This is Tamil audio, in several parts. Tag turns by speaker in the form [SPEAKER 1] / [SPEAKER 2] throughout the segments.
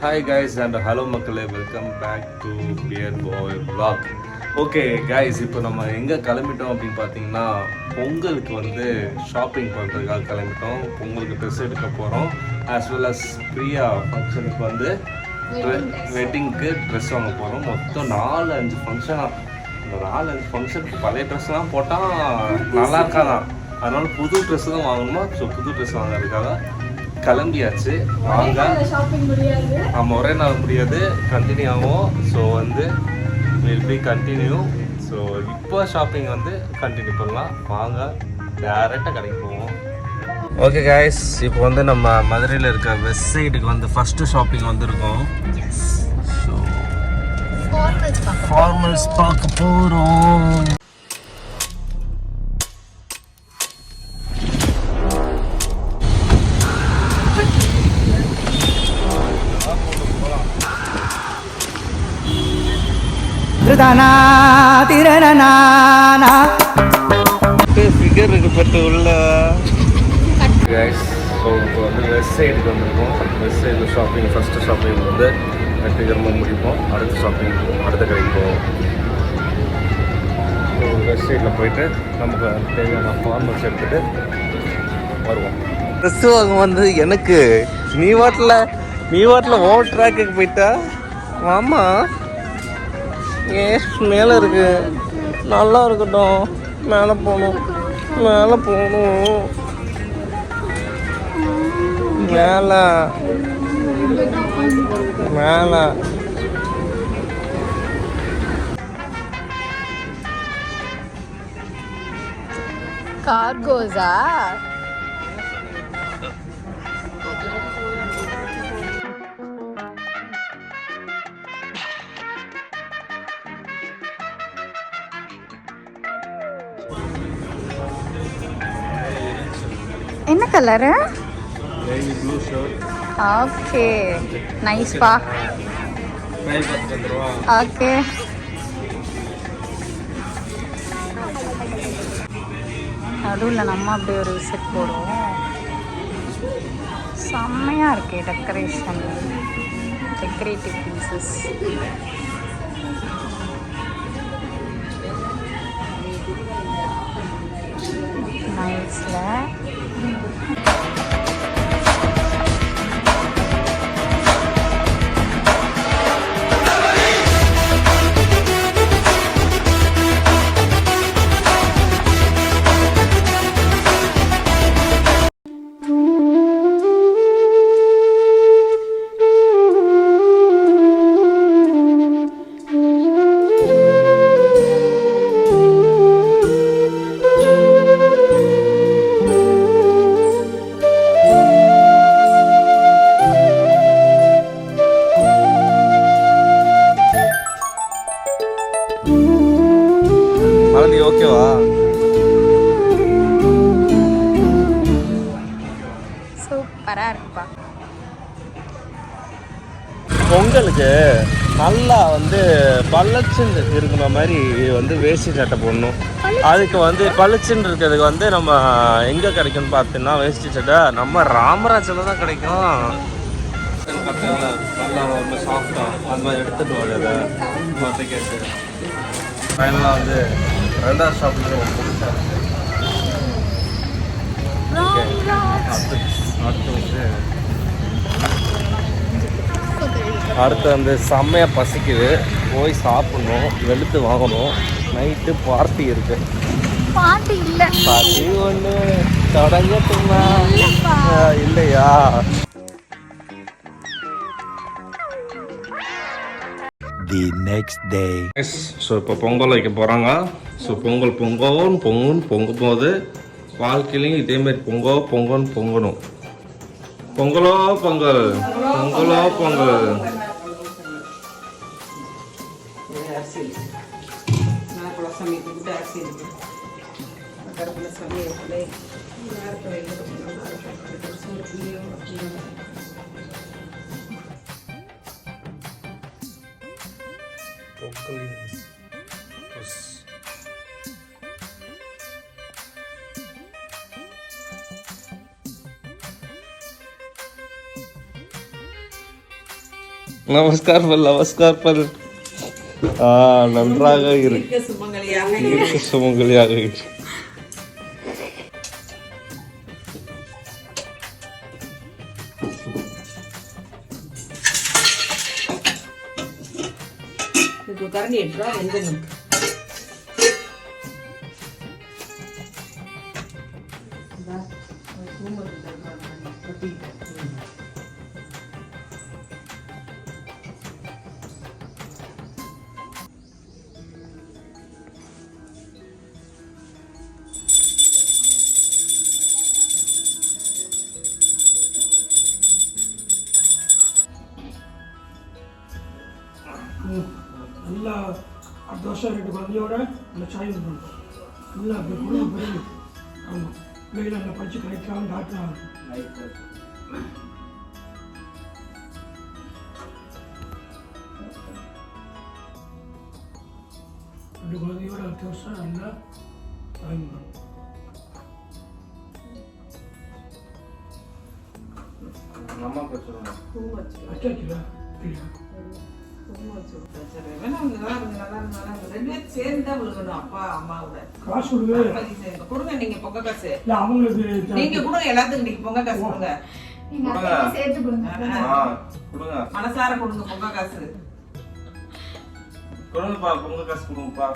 [SPEAKER 1] ஹாய் கைஸ் அண்ட் ஹலோ மக்களே welcome back to beard boy vlog. Okay guys இப்போ நம்ம எங்கே கிளம்பிட்டோம் அப்படின்னு பார்த்தீங்கன்னா பொங்கலுக்கு வந்து ஷாப்பிங் பண்ணுறதுக்காக கிளம்பிட்டோம். பொங்கலுக்கு ட்ரெஸ் எடுக்க போகிறோம் ஆஸ் வெல் அஸ் பிரியா ஃபங்க்ஷனுக்கு வந்து வெட்டிங்க்கு ட்ரெஸ் வாங்க போகிறோம் மொத்தம் நாலு அஞ்சு ஃபங்க்ஷனாக இந்த நாலு அஞ்சு ஃபங்க்ஷனுக்கு பழைய ட்ரெஸ்லாம் போட்டால் நல்லா இருக்காதான் அதனால புது ட்ரெஸ் தான் வாங்கணுமா? ஸோ புது ட்ரெஸ் வாங்குறதுக்காக கிளம்பியாச்சு. வாங்க. ஒரே நாள் முடியாது. கண்டினியூ ஆகும். ஸோ வந்து வில் பி கண்டினியூ ஸோ இப்போ ஷாப்பிங் வந்து கண்டினியூ பண்ணலாம். வாங்க. டேரெக்டாக கடைக்கு போவோம். ஓகே காய்ஸ் இப்போ வந்து நம்ம மதுரையில் இருக்க வெஸ்ட் சைடுக்கு வந்து ஃபஸ்ட்டு ஷாப்பிங் வந்திருக்கோம். ஸோ
[SPEAKER 2] ஃபார்மல்ஸ் பார்க்க
[SPEAKER 1] போகிறோம்
[SPEAKER 3] திருதானா திரணனானா
[SPEAKER 1] ஃபிகர் இருக்கு பட்டு உள்ள. கைஸ் ஸோ இப்போ வந்து வெஸ்ட் சைடுக்கு வந்திருக்கோம். வெஸ்ட் சைடில் ஷாப்பிங் ஃபஸ்ட்டு ஷாப்பிங் வந்து வெற்றிகரமாக முடிப்போம். அடுத்த ஷாப்பிங் அடுத்த கடைக்கு போவோம். ஸோ வெஸ்ட் சைடில் போயிட்டு நமக்கு தேவையான ஃபார்மல்ஸ் எடுத்துகிட்டு வருவோம். ட்ரெஸ் வாங்க வந்து எனக்கு நீ வாட்டில் நீ வாட்டில் ஓ ட்ராக்குக்கு போயிட்டா? ஆமா ஏன் மேலே இருக்கு. நல்லா இருக்கட்டும். மேலே போகணும். மேலே போகணும். மேலே. மேலே.
[SPEAKER 2] கார்கோஸா கலரு ஓகே நைஸ் பா ஓகே நடுவில் நம்ம அப்படியே ஒரு விசிட் போடுவோம். செம்மையாக இருக்கே டெக்கரேஷன் டெக்கரேட்டிவ் பீசஸ் நைஸில்
[SPEAKER 1] lindo. பள்ளச்சுன்னு இருக்கிற மாதிரி வந்து வேஷ்டி சட்டை போடணும். அதுக்கு வந்து பளிச்சுன்னு இருக்கிறதுக்கு வந்து நம்ம எங்கே கிடைக்கும்னு பார்த்தீங்கன்னா வேஷ்டி சட்டை நம்ம ராமராஜில் தான் கிடைக்கும். நல்லா ரொம்ப சாஃப்டாக அந்த மாதிரி எடுத்துட்டு வரது மற்ற கேட்டு ஃபைனலாக வந்து ரெண்டாவது ஷாப்பில் பிடிச்சா ஓகே. அடுத்து அடுத்து வந்து அடுத்து வந்து செம்மையாக பசிக்குது. போய் சாப்பிடணும் வெளுத்து வாங்கணும். நைட்டு பார்ட்டி இருக்கு.
[SPEAKER 2] பாட்டு இல்லை.
[SPEAKER 1] பார்ட்டி ஒன்று தொடங்கட்டுமா இல்லையா?
[SPEAKER 3] தி நெக்ஸ்ட் டே
[SPEAKER 1] ஸோ இப்போ பொங்கல் வைக்க போகிறாங்க ஸோ பொங்கல் பொங்கல் பொங்கல் பொங்க போது வாழ்க்கையிலையும் இதேமாரி பொங்கோ பொங்கல் பொங்கணும். பொங்கலோ பொங்கல். பொங்கலோ பொங்கல். நமஸ்கார் பல் நமஸ்கார் பல். நன்றாக இருக்கு
[SPEAKER 4] சுமங்கலியாக
[SPEAKER 1] இருக்க சுமங்கலியாக இருக்கு
[SPEAKER 4] கரண்டி எட்டு ரூபா வெந்தயம்
[SPEAKER 5] வருஷம் ரெண்டு குழந்தையோட நல்லா சாய் பண்ணணும் நல்லா அப்படி குழந்தை பிறகு ஆமாம் பிள்ளைகளை நல்லா படித்து கரெக்டாக டாக்டர் ஆகணும் ரெண்டு குழந்தையோட அடுத்த வருஷம் நல்லா சாய் பண்ணணும் அச்சா இல்லையா
[SPEAKER 4] ரெண்டு பேரும் சேர்ந்து
[SPEAKER 5] காசு கொடுங்க.
[SPEAKER 4] கொடுங்க நீங்க பொங்க காசு
[SPEAKER 5] இல்லை அவங்களுக்கு
[SPEAKER 4] நீங்க கொடுங்க. எல்லாத்துக்கும் இன்னைக்கு பொங்க காசு கொடுங்க.
[SPEAKER 1] கொடுங்க.
[SPEAKER 4] மனசார கொடுங்க பொங்க காசு.
[SPEAKER 1] கொடுங்கப்பா பொங்க காசு கொடுங்கப்பா.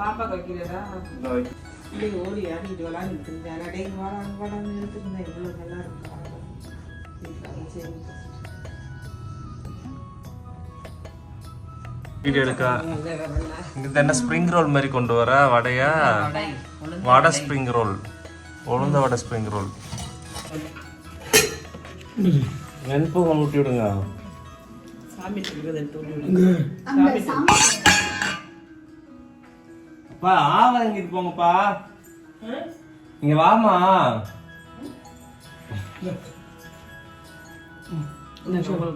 [SPEAKER 4] பாப்பா வைக்கிறதா. இப்படி ஓடி ஆடிட்டு விளாண்டுட்டு இருந்தேன் அடே வாடாங்க வாடாங்க எடுத்துருந்தேன் இவ்வளவு நல்லா இருக்கா?
[SPEAKER 1] வீடியோ எடுக்கா. இது என்ன ஸ்ப்ரிங் ரோல் மாதிரி கொண்டு வர வடையா? வடை ஸ்ப்ரிங் ரோல் உளுந்த வடை ஸ்ப்ரிங் ரோல் வெண்பொங்கல் ஊட்டி விடுங்க. அப்பா ஆ வாங்கிட்டு போங்கப்பா. இங்க வாமா.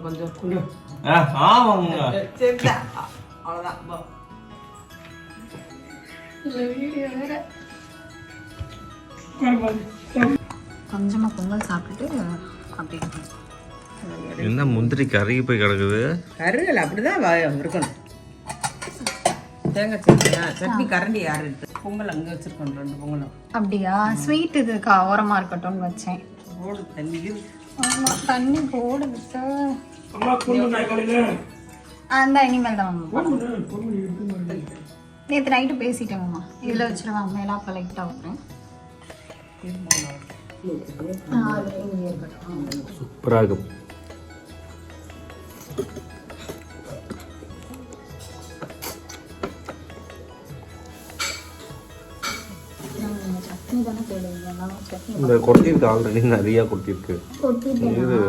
[SPEAKER 4] கொஞ்சம்.
[SPEAKER 5] கொடு
[SPEAKER 1] ஆ ஆ வாங்க
[SPEAKER 4] சரிடா அவ்வளவுதான். போ.
[SPEAKER 5] உட்காரு பாரு.
[SPEAKER 2] கொஞ்சமாக பொங்கல் சாப்பிட்டுட்டு அப்படி
[SPEAKER 1] என்ன முந்திரி கருகி போய் கிடக்குது?
[SPEAKER 4] கருகல் அப்படிதான் இருக்கணும் தேங்காய் சட்னியா சட்னி கரண்டி யார் எடுத்து? பொங்கல் அங்கே வச்சிருக்கோம் ரெண்டு பொங்கலும்.
[SPEAKER 2] அப்படியா? ஸ்வீட் இது ஓரமாக இருக்கட்டும்னு வச்சேன்.
[SPEAKER 4] ஓடு தண்ணி
[SPEAKER 2] தண்ணி போடுது சார்
[SPEAKER 5] அம்மா கொண்டு நான் காலையில்.
[SPEAKER 2] அந்த இனிமேல் தான் வாங்க.
[SPEAKER 5] பொண்ணு பொண்ணு எடுத்து மாதிரி
[SPEAKER 2] நேற்று நைட்டு பேசிட்டேங்கம்மா இதில் வச்சிருவாங்க லைட்டாக ஆ, அது இங்கே இருக்கட்டும்.
[SPEAKER 1] சூப்பராக இந்த கொட்டியிருக்கு ஆல்ரெடி நிறைய கொட்டியிருக்கு.
[SPEAKER 2] கொட்டிட்டேனா?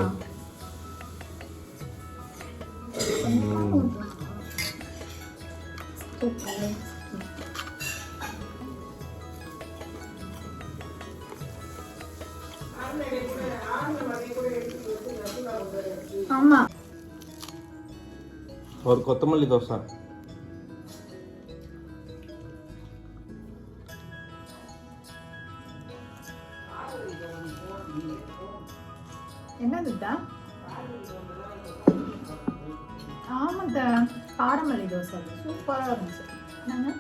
[SPEAKER 1] கொத்தமல்லி தோசை.
[SPEAKER 2] என்னதுதா ஆமாத்த காரமல்லி தோசை. சூப்பராக இருந்துச்சு. என்னங்க?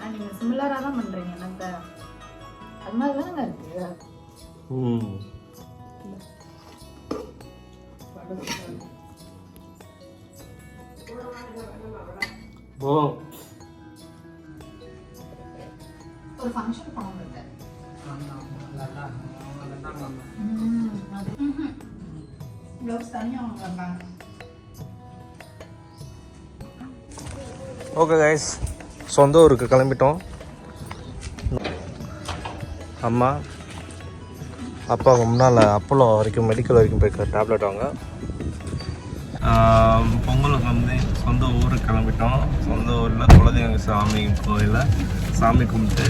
[SPEAKER 2] ஆ, நீங்க சிமிலராக தான் பண்றீங்க என்னத்த? அது மாதிரி தானங்க இருக்கு.
[SPEAKER 1] ம். ஓ.
[SPEAKER 2] ஒரு ஃபங்க்ஷன் போனோம் ப்ளவுஸ் தனியாக வாங்க
[SPEAKER 1] ஓகே கைஸ் சொந்த ஊருக்கு கிளம்பிட்டோம். அம்மா அப்பா முன்னால் அப்போலோ வரைக்கும் மெடிக்கல் வரைக்கும் போய் டேப்லெட் வாங்க. பொங்கலுக்கு வந்து சொந்த ஊருக்கு கிளம்பிட்டோம். சொந்த ஊரில் குலதெய்வ சாமி கோயிலில் சாமி கும்பிட்டு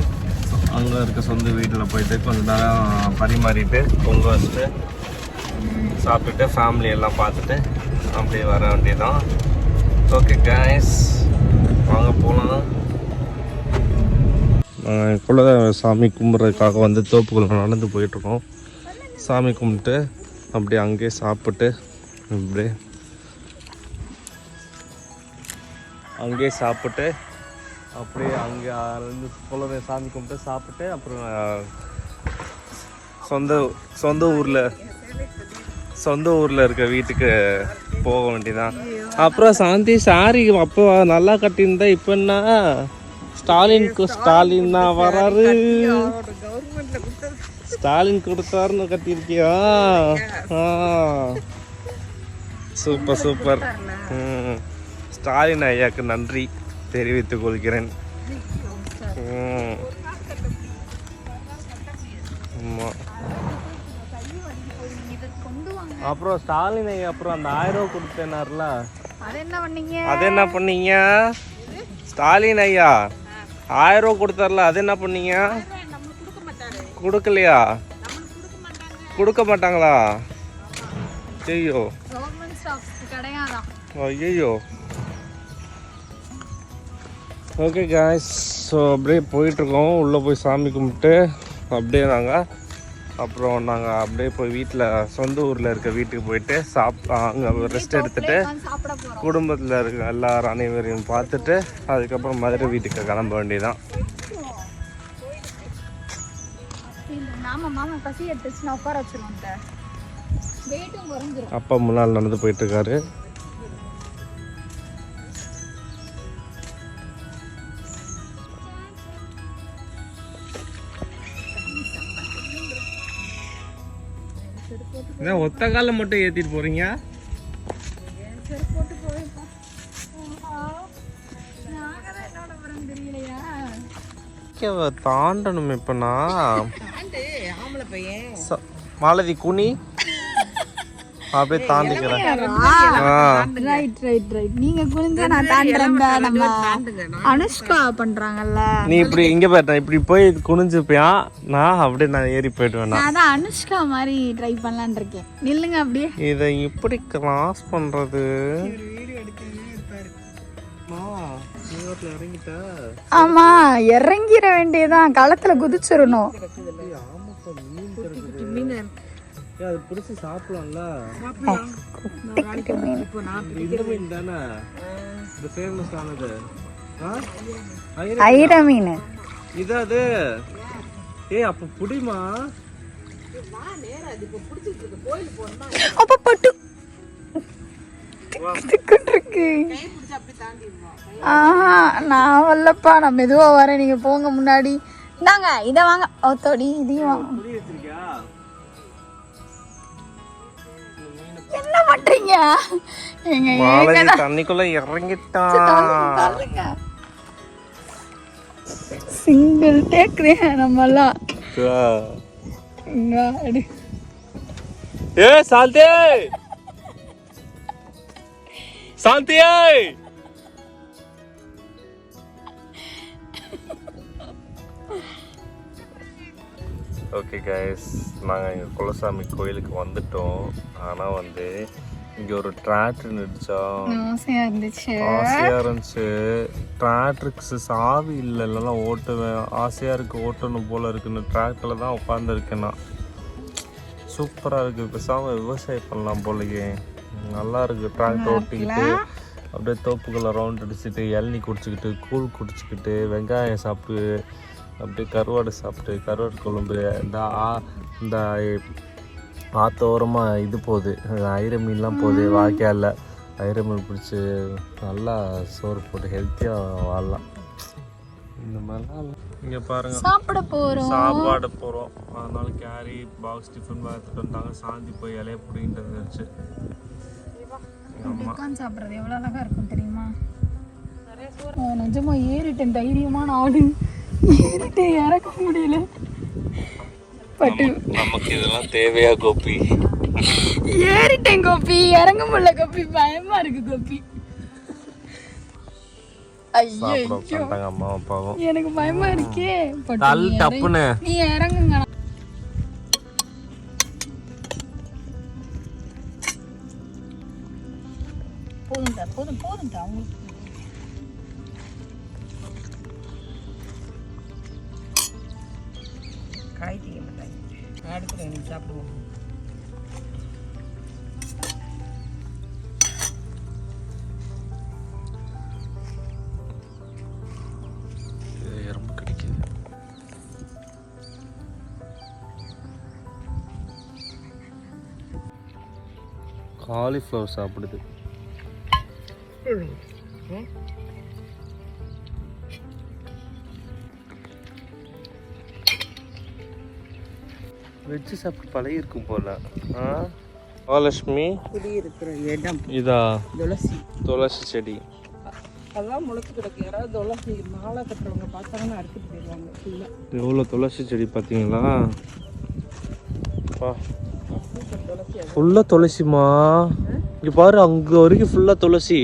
[SPEAKER 1] அங்கே இருக்க சொந்த வீட்டில் போயிட்டு கொஞ்ச நேரம் பரிமாறிட்டு பொங்கல் வச்சுட்டு சாப்பிட்டுட்டு ஃபேமிலி எல்லாம் பார்த்துட்டு அப்படியே வர வேண்டியதான் ஓகே கேஸ் வாங்க போகலாம் குலதெய்வ சாமி கும்பிட்றதுக்காக வந்து தோப்புக்குள்ள நடந்து போயிட்டுருக்கோம் சாமி கும்பிட்டு அப்படியே அங்கேயே சாப்பிட்டு அப்படியே அங்கேயே சாப்பிட்டு அப்படியே அங்கே இருந்து குலதெய்வ சாமி கும்பிட்டு சாப்பிட்டு அப்புறம் சொந்த சொந்த ஊரில் சொந்த ஊரில் இருக்க வீட்டுக்கு போக வேண்டியதான் அப்புறம் சாந்தி சாரி அப்போ நல்லா கட்டியிருந்தா இப்போ என்ன? ஸ்டாலின் ஸ்டாலின் தான் வராரு. ஸ்டாலின் கொடுத்தாருன்னு கட்டியிருக்கியா? ஆ. Super super. ம். ஸ்டாலின் ஐயாக்கு நன்றி தெரிவித்துக் கொள்கிறேன். அப்புறம் ஸ்டாலின் ஐயா அப்புறம் அந்த ஆயிரம் ரூபா கொடுத்தேனார்ல?
[SPEAKER 2] அது என்ன பண்ணீங்க?
[SPEAKER 1] ஸ்டாலின் ஐயா ஆயிரம் ரூபா கொடுத்தார்ல அது என்ன பண்ணீங்க? கொடுக்கலையா? கொடுக்க மாட்டாங்களா? ஐயோ ஐயோ ஓகே காய்ஸ் ஸோ அப்படியே போயிட்டுருக்கோம். உள்ளே போய் சாமி கும்பிட்டு அப்படியே நாங்கள் அப்புறம் நாங்கள் அப்படியே போய் வீட்டில் சொந்த ஊரில் இருக்க வீட்டுக்கு போயிட்டு சாப் அங்கே ரெஸ்ட்
[SPEAKER 2] போறோம்.
[SPEAKER 1] குடும்பத்தில் இருக்க எல்லாரும் அனைவரையும் பார்த்துட்டு அதுக்கப்புறம் மதுரை வீட்டுக்கு கிளம்ப வேண்டியதான் அப்பா முன்னால் நடந்து போயிட்டுருக்காரு. இதான் ஒத்த காலில் மட்டும் ஏற்றிட்டு போகிறீங்க
[SPEAKER 2] போறோம் தெரியலையா
[SPEAKER 1] தாண்டணும் இப்போ நான். மாலதி குனி. அப்படியே தாண்டிக்கிறேன்.
[SPEAKER 2] ரைட் ரைட் ரைட் நீங்க குனிஞ்சா நான் தாண்டுறேன் நம்ம அனுஷ்கா பண்றாங்கல்ல.
[SPEAKER 1] நீ இப்படி இங்கே போயிட்டேன் இப்படி போய் குனிஞ்சுப்பியா நான் அப்படியே நான் ஏறி போயிடுவேன் நான்.
[SPEAKER 2] நான் தான் அனுஷ்கா மாதிரி ட்ரை பண்ணலான்னு இருக்கேன். நில்லுங்க அப்படியே.
[SPEAKER 1] இதை எப்படி கிராஸ் பண்றது? இறங்கிட்ட
[SPEAKER 2] ஆமா இறங்கிட வேண்டியதான் களத்துல குதிச்சிடணும்.
[SPEAKER 1] அது பிடிச்சி சாப்பிடலாம்ல. இந்த மீன் தானே? இந்த ஃபேமஸ் ஆனது.
[SPEAKER 2] ஐர மீன்
[SPEAKER 1] இது அது ஏய் அப்ப புடிமா?
[SPEAKER 2] அப்ப பட்டு. ஆஹா நான் வரலப்பா. நான் மெதுவா வரேன். நீங்க போங்க முன்னாடி. இந்தாங்க இதை வாங்க. ஓத்தோடி இதையும் வாங்க. என்ன பண்றீங்க? எங்க
[SPEAKER 1] தண்ணிக்குள்ள இறங்கிட்டான்
[SPEAKER 2] சிங்கிள் டேக் நம்ம எல்லாம் இங்க அடி.
[SPEAKER 1] ஏ சாந்தி! சாந்தி ஓகே கைஸ் நாங்கள் எங்கள் குலசாமி கோயிலுக்கு வந்துட்டோம். ஆனால் வந்து இங்கே ஒரு டிராக்டர் நிறுச்சா
[SPEAKER 2] ஆசையா இருந்துச்சு.
[SPEAKER 1] ஆசையாக இருந்துச்சு. டிராக்டருக்கு சாவி இல்லை இல்லைன்னா ஓட்டுவேன். ஆசையாக இருக்குது ஓட்டணும் போல இருக்குன்னு டிராக்டரில் தான் உட்காந்துருக்கேன் நான். சூப்பராக இருக்குது பேசாமல் விவசாயம் பண்ணலாம் போலயே. நல்லா இருக்குது டிராக்டர் ஓட்டிக்கிட்டு. அப்படியே தோப்புக்குள்ள ரவுண்ட் அடிச்சுட்டு இளநி குடிச்சிக்கிட்டு கூழ் குடிச்சிக்கிட்டு வெங்காயம் சாப்பிட்டு அப்படியே கருவாடு சாப்பிட்டு கருவாடு குழம்பு இந்த ஆ- இந்த ஆத்தோரமாக இது போகுது. ஐர மீன்லாம் போகுது வாய்க்காலில். ஐர மீன் பிடிச்சி நல்லா சோறு போட்டு ஹெல்த்தியாக வாழலாம். இந்த மாதிரிலாம் இங்கே பாருங்க.
[SPEAKER 2] சாப்பிட போறோம்.
[SPEAKER 1] சாப்பாடு போகிறோம் அதனால கேரி பாக்ஸ் டிஃபன் எடுத்துட்டு வந்தாங்க. சாந்தி போய் இலைய வந்துருச்சு.
[SPEAKER 2] உட்காந்து சாப்பிடுறது எவ்வளவு அழகா இருக்கும் தெரியுமா? ஆ, நிஜமா ஏறிட்டேன் தைரியமான ஆளு. ஏறிட்டேன் இறக்க முடியல. பட்டு.
[SPEAKER 1] நமக்கு இதெல்லாம் தேவையா கோபி?
[SPEAKER 2] ஏறிட்டேன் கோபி. இறங்க முடியல கோபி. பயமா இருக்கு கோபி. ஐயோ எனக்கு பயமா இருக்கே. பட்டு
[SPEAKER 1] தல்
[SPEAKER 2] நீ இறங்கு.
[SPEAKER 1] டப்புன்னு.
[SPEAKER 2] நீ இறங்குங்க
[SPEAKER 4] காய் திங்க மாட்டாங்க அடுப்புல நீங்கள் சாப்பிடுவோம்
[SPEAKER 1] காலிஃப்ளவர் சாப்பிடுது. வெஜ்ஜு சாப்பிட்டு பழகி இருக்கும் போல. ஆ? மகாலட்சுமி
[SPEAKER 4] குடியிருக்கிற இடம்.
[SPEAKER 1] இதா?
[SPEAKER 4] துளசி.
[SPEAKER 1] துளசி செடி.
[SPEAKER 4] அதெல்லாம் முளைச்சு கிடக்கு. யாராவது துளசி மாலை கட்டுறவங்க பார்த்தாங்கன்னா அறுத்துட்டு போயிடுவாங்க ஃபுல்லாக
[SPEAKER 1] எவ்வளோ துளசி செடி பார்த்தீங்களா? ஃபுல்லாக துளசிமா இங்கே பாரு அங்கே வரைக்கும் ஃபுல்லாக துளசி.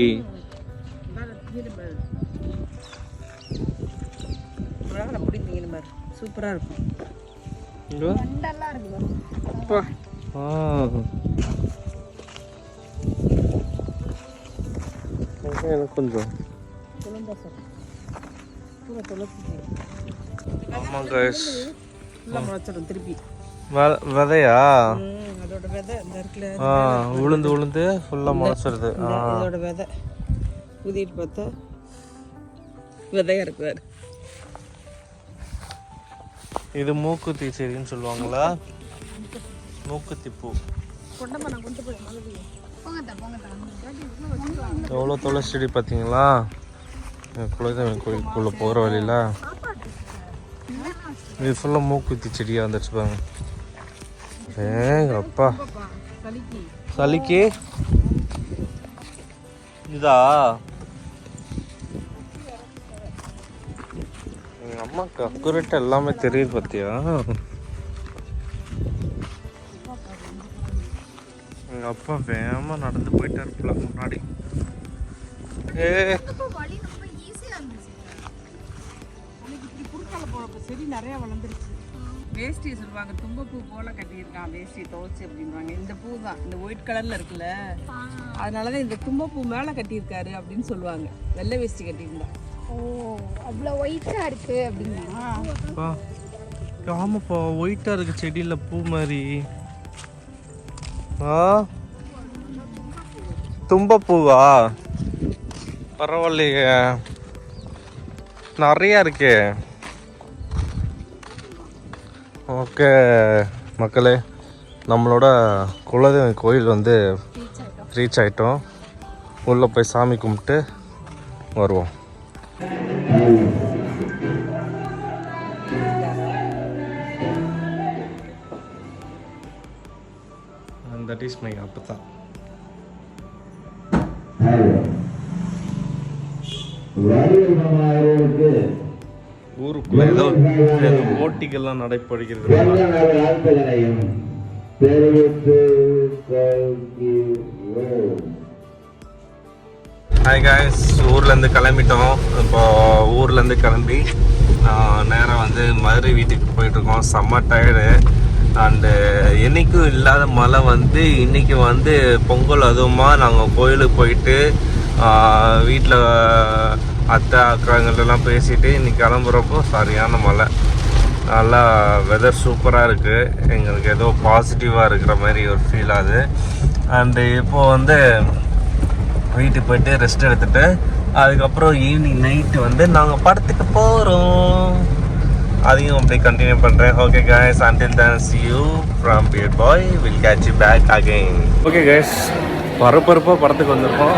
[SPEAKER 4] சூப்பராக இருக்கும். அப்பா
[SPEAKER 1] ஆ. இங்க எனக்கு கொஞ்சம். ஆமாம் கைஸ்
[SPEAKER 4] திருப்பி.
[SPEAKER 1] விதையா? ஆ உளுந்து உளுந்து ஃபுல்லாக முளைச்சிருது.
[SPEAKER 4] இதோட விதை. ஊதிட்டு பார்த்தா விதையா இருக்குவார்
[SPEAKER 1] இது மூக்குத்தி செடின்னு சொல்லுவாங்களா? மூக்குத்தி பூ எவ்வளோ துளசி செடி பார்த்தீங்களா? என் குலதெய்வம் கோயிலுக்குள்ளே போகிற வழியில். இது ஃபுல்லாக மூக்குத்தி செடியாக வந்துச்சு பாருங்க. ஏங்க அப்பா. சளிக்கு? இதா? எங்கள் அம்மாவுக்கு அக்குரேட்டாக எல்லாமே தெரியுது பார்த்தியா எங்கள் அப்பா வேகமாக நடந்து போயிட்டாரு போல முன்னாடி. ஏ.
[SPEAKER 4] செடி நிறையா வளர்ந்துருச்சு. வேஷ்டி சொல்லுவாங்க தும்பப்பூ போல கட்டியிருக்கான் வேஷ்டி துவச்சி அப்படின்வாங்க இந்த பூ தான் இந்த ஒயிட் கலர்ல இருக்குல்ல. அதனால தான் இந்த தும்பப்பூ மேலே கட்டியிருக்காரு அப்படின்னு சொல்லுவாங்க. வெள்ளை வேஷ்டி கட்டியிருந்தா.
[SPEAKER 2] ஓ அவ்வளோ ஒயிட்டா இருக்கு அப்படின்னா?
[SPEAKER 1] அப்பா ஆமாப்பா ஒயிட்டாக இருக்கு செடியில் பூ மாதிரி. ஆ தும்பப்பூவா? பரவாயில்லையே. நிறையா இருக்கே. ஓகே மக்களே நம்மளோட குலதெய்வம் கோயில் வந்து ரீச் ஆயிட்டோம். உள்ளே போய் சாமி கும்பிட்டு வருவோம். And that is my apatha. ஊருக்குள்ள ஏதோ போட்டிகள்லாம் நடைபெறுகிறது ஹாய் காய்ஸ் ஊர்லேருந்து கிளம்பிட்டோம். இப்போ ஊர்லேருந்து கிளம்பி நேராக வந்து மதுரை வீட்டுக்கு போயிட்டுருக்கோம். செம்ம டயர்டு அண்டு என்றைக்கும் இல்லாத மழை வந்து இன்றைக்கி வந்து பொங்கல் அதுவுமா நாங்கள் கோயிலுக்கு போயிட்டு வீட்டில் அத்தை அக்காங்கள்ட்டெல்லாம் பேசிட்டு இன்றைக்கி கிளம்புறப்போ சரியான மழை. நல்லா வெதர் சூப்பராக இருக்குது எங்களுக்கு ஏதோ பாசிட்டிவாக இருக்கிற மாதிரி ஒரு ஃபீல் ஆகுது அண்டு இப்போது வந்து வீட்டுக்கு போயிட்டு ரெஸ்ட் எடுத்துட்டு அதுக்கப்புறம் ஈவினிங் நைட்டு வந்து நாங்கள் படத்துக்கு போகிறோம் அதையும் அப்படி கண்டினியூ பண்ணுறேன் okay guys until then see you from beard boy will catch you back okay guys பரபரப்பாக படத்துக்கு வந்திருக்கோம்.